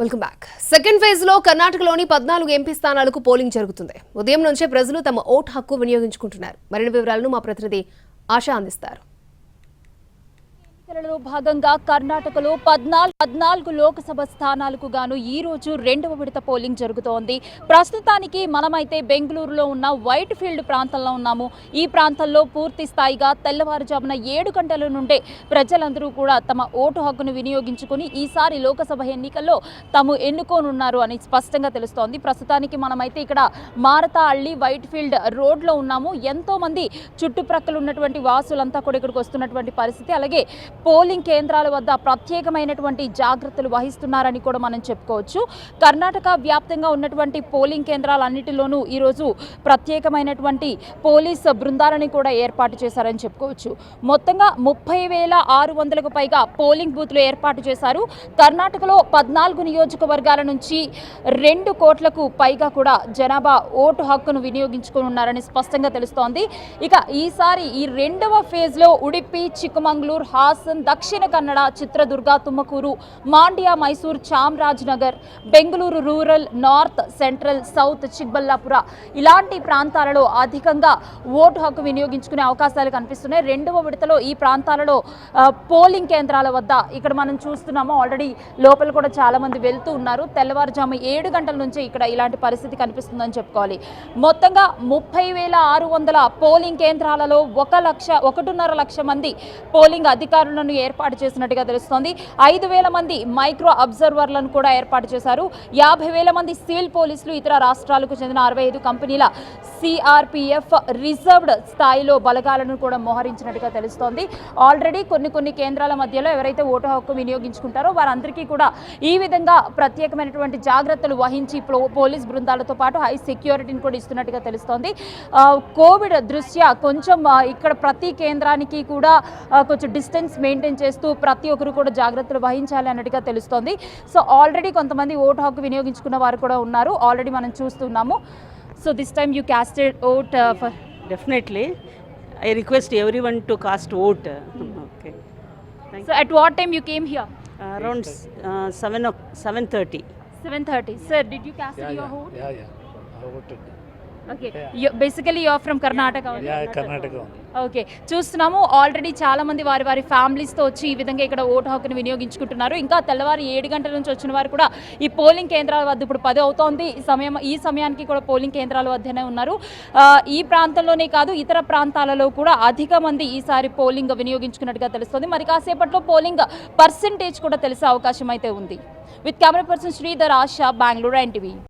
Welcome back second ఫేజ్లో కర్ణాటకలోని పద్నాలుగు ఎంపీ స్థానాలకు పోలింగ్ జరుగుతుంది. ఉదయం నుంచే ప్రజలు తమ ఓటు హక్కు వినియోగించుకుంటున్నారు. మరిన్ని వివరాలను మా ప్రతినిధి ఆశ అందిస్తారు. ఎన్నికలలో భాగంగా కర్ణాటకలో పద్నాలుగు పద్నాలుగు లోక్సభ స్థానాలకు గాను ఈ రోజు రెండవ విడత పోలింగ్ జరుగుతోంది. ప్రస్తుతానికి మనమైతే బెంగళూరులో ఉన్న వైట్ ఫీల్డ్ ప్రాంతంలో ఉన్నాము. ఈ ప్రాంతంలో పూర్తి స్థాయిగా తెల్లవారుజామున ఏడు గంటల నుండే ప్రజలందరూ కూడా తమ ఓటు హక్కును వినియోగించుకుని ఈసారి లోక్సభ ఎన్నికల్లో తాము ఎన్నుకోనున్నారు అని స్పష్టంగా తెలుస్తోంది. ప్రస్తుతానికి మనమైతే ఇక్కడ మారతా అల్లి వైట్ ఫీల్డ్ రోడ్లో ఉన్నాము. ఎంతోమంది చుట్టుప్రక్కల ఉన్నటువంటి వాసులంతా కూడా ఇక్కడికి వస్తున్నటువంటి పరిస్థితి. అలాగే పోలింగ్ కేంద్రాల వద్ద ప్రత్యేకమైనటువంటి జాగ్రత్తలు వహిస్తున్నారని కూడా మనం చెప్పుకోవచ్చు. కర్ణాటక వ్యాప్తంగా ఉన్నటువంటి పోలింగ్ కేంద్రాలన్నిటిలోనూ ఈరోజు ప్రత్యేకమైనటువంటి పోలీస్ బృందాలని కూడా ఏర్పాటు చేశారని చెప్పుకోవచ్చు. మొత్తంగా ముప్పై వేల ఆరు వందలకు పైగా పోలింగ్ బూత్లు ఏర్పాటు చేశారు. కర్ణాటకలో పద్నాలుగు నియోజకవర్గాల నుంచి రెండు కోట్లకు పైగా కూడా జనాభా ఓటు హక్కును వినియోగించుకుని ఉన్నారని స్పష్టంగా తెలుస్తోంది. ఇక ఈసారి ఈ రెండవ ఫేజ్లో Udupi Chikkamagaluru Hassan Dakshina Kannada Chitradurga Tumakuru Mandya Mysore Chamrajnagar Bengaluru rural north central south Chikballapura ఇలాంటి ప్రాంతాలలో అధికంగా ఓటు హక్కు వినియోగించుకునే అవకాశాలు కనిపిస్తున్నాయి. రెండవ విడతలో ఈ ప్రాంతాలలో పోలింగ్ కేంద్రాల వద్ద ఇక్కడ మనం చూస్తున్నాము. ఆల్రెడీ లోపల కూడా చాలామంది వెళ్తూ ఉన్నారు. తెల్లవారుజాము ఏడు గంటల నుంచి ఇక్కడ ఇలాంటి పరిస్థితి కనిపిస్తుందని చెప్పుకోవాలి. మొత్తంగా ముప్పై వేల ఆరు వందల పోలింగ్ కేంద్రాలలో ఒక లక్ష ఒకటిన్నర లక్ష మంది పోలింగ్ అధికారులు అధికారులను ఏర్పాటు చేసినట్టుగా తెలుస్తోంది. ఐదు వేల మంది మైక్రో అబ్జర్వర్లను కూడా ఏర్పాటు చేశారు. యాభై వేల మంది సివిల్ పోలీసులు ఇతర రాష్ట్రాలకు చెందిన అరవై ఐదు కంపెనీల సిఆర్పిఎఫ్ రిజర్వ్డ్ స్థాయిలో బలగాలను కూడా మోహరించినట్టుగా తెలుస్తోంది. ఆల్రెడీ కొన్ని కొన్ని కేంద్రాల మధ్యలో ఎవరైతే ఓటు హక్కు వినియోగించుకుంటారో వారందరికీ కూడా ఈ విధంగా ప్రత్యేకమైనటువంటి జాగ్రత్తలు వహించి పోలీస్ బృందాలతో పాటు హై సెక్యూరిటీని కూడా ఇస్తున్నట్టుగా తెలుస్తోంది. కోవిడ్ దృష్ట్యా కొంచెం ఇక్కడ ప్రతి కేంద్రానికి కూడా కొంచెం డిస్టెన్స్ మెయింటైన్ చేస్తూ ప్రతి ఒక్కరు కూడా జాగ్రత్తలు వహించాలి అన్నట్టుగా తెలుస్తోంది. సో ఆల్రెడీ కొంతమంది ఓటు హక్కు వినియోగించుకున్న వారు కూడా ఉన్నారు. ఆల్రెడీ మనం చూస్తున్నాము. So this time you casted vote for Definitely. I request everyone to cast vote. Okay. So at what time you came here uh, 7 o- 7.30. Seven thirty sir did you cast your vote okay basically you're from Karnataka Karnataka. Okay చూస్తున్నాము already చాలా మంది వారి వారి ఫ్యామిలీస్తో వచ్చి ఈ విధంగా ఇక్కడ ఓటు హక్కును వినియోగించుకుంటున్నారు. ఇంకా తెల్లవారు ఏడు గంటల నుంచి వచ్చిన వారు కూడా ఈ పోలింగ్ కేంద్రాల వద్ద ఇప్పుడు పది అవుతోంది. ఈ సమయం ఈ సమయానికి కూడా పోలింగ్ కేంద్రాల వద్దనే ఉన్నారు. ఈ ప్రాంతంలోనే కాదు ఇతర ప్రాంతాలలో కూడా అధిక మంది ఈసారి పోలింగ్ వినియోగించుకున్నట్టుగా తెలుస్తుంది. మరి కాసేపట్లో పోలింగ్ పర్సంటేజ్ కూడా తెలిసే అవకాశం అయితే ఉంది. With camera person Sridhar Asha Bengaluru NTV